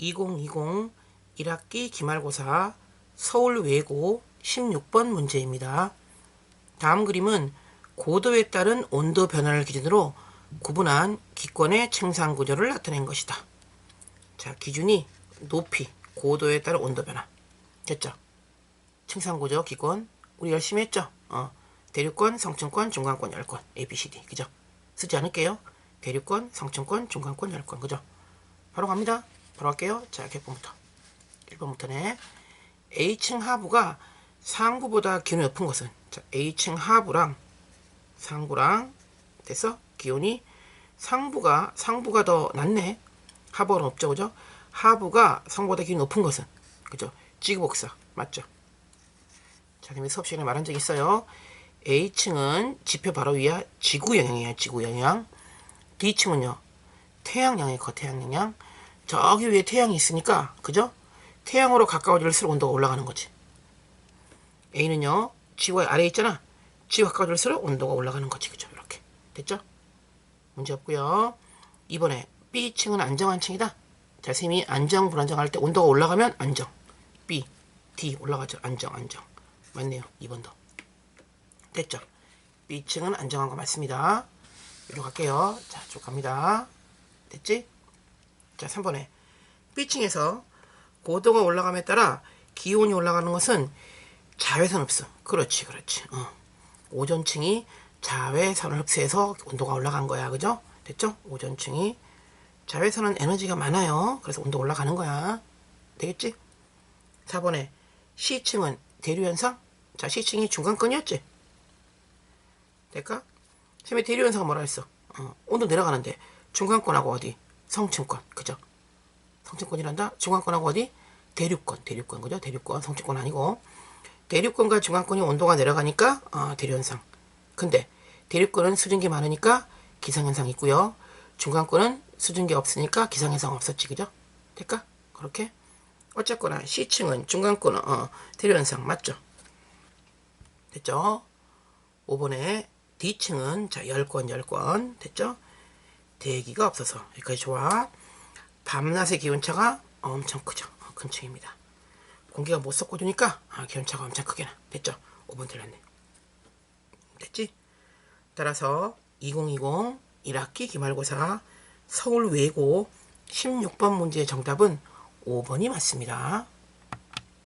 2020 1학기 기말고사 서울 외고 16번 문제입니다. 다음 그림은 고도에 따른 온도 변화를 기준으로 구분한 기권의 생산 구조를 나타낸 것이다. 자, 기준이 높이, 고도에 따른 온도 변화. 됐죠? 생산 구조, 기권. 우리 열심히 했죠? 어. 대륙권, 성층권, 중간권, 열권. A, B, C, D. 그죠? 쓰지 않을게요. 대륙권, 성층권, 중간권, 열권. 그죠? 바로 갑니다. 할게요. 자, 개봉부터. 1번부터네. A층 하부가 상부보다 기온이 높은 것은 자, A층 하부랑 상부랑 됐어? 기온이 상부가 상부가 더 낮네. 하부가 높죠, 그죠? 하부가 상부보다 기온이 높은 것은 그죠? 지구복사 맞죠? 자, 그럼 수업 시간에 말한 적 있어요. A층은 지표 바로 위야 지구 영향이에요, 지구 영향. D층은요, 태양 영향이 거태양 영향. 저기 위에 태양이 있으니까, 그죠? 태양으로 가까워질수록 온도가 올라가는 거지. A는요, 지구가 아래에 있잖아. 지구가 가까워질수록 온도가 올라가는 거지. 그죠? 이렇게. 됐죠? 문제 없고요. 이번에 B층은 안정한 층이다. 자, 쌤이 안정, 불안정 할 때 온도가 올라가면 안정. B, D 올라가죠. 안정, 안정. 맞네요. 2번도. 됐죠? B층은 안정한 거 맞습니다. 이리로 갈게요. 자, 쭉 갑니다. 됐지? 자, 3번에 B층에서 고도가 올라감에 따라 기온이 올라가는 것은 자외선 흡수. 그렇지, 그렇지. 어. 오존층이 자외선을 흡수해서 온도가 올라간 거야. 그죠? 됐죠? 오존층이. 자외선은 에너지가 많아요. 그래서 온도 올라가는 거야. 되겠지? 4번에 C층은 대류현상. 자, C층이 중간권이었지? 될까? 쌤의 대류현상은 뭐라 했어? 어, 온도 내려가는데 중간권하고 어디? 성층권. 그죠? 성층권이란다. 중간권하고 어디? 대륙권, 대륙권, 그죠? 대륙권, 성층권 아니고. 대륙권과 중간권이 온도가 내려가니까, 어, 대류현상. 근데, 대륙권은 수증기 많으니까 기상현상 있고요. 중간권은 수증기 없으니까 기상현상 없었지, 그죠? 될까? 그렇게? 어쨌거나, C층은, 중간권은, 어, 대류현상 맞죠? 됐죠? 5번에 D층은, 자, 열권, 열권. 됐죠? 대기가 없어서. 여기까지 좋아. 밤낮의 기온차가 엄청 크죠. 어, 큰 층입니다. 공기가 못 섞어주니까 아, 기온차가 엄청 크게 나. 됐죠? 5번 틀렸네. 됐지? 따라서 2020 1학기 기말고사 서울 외고 16번 문제의 정답은 5번이 맞습니다.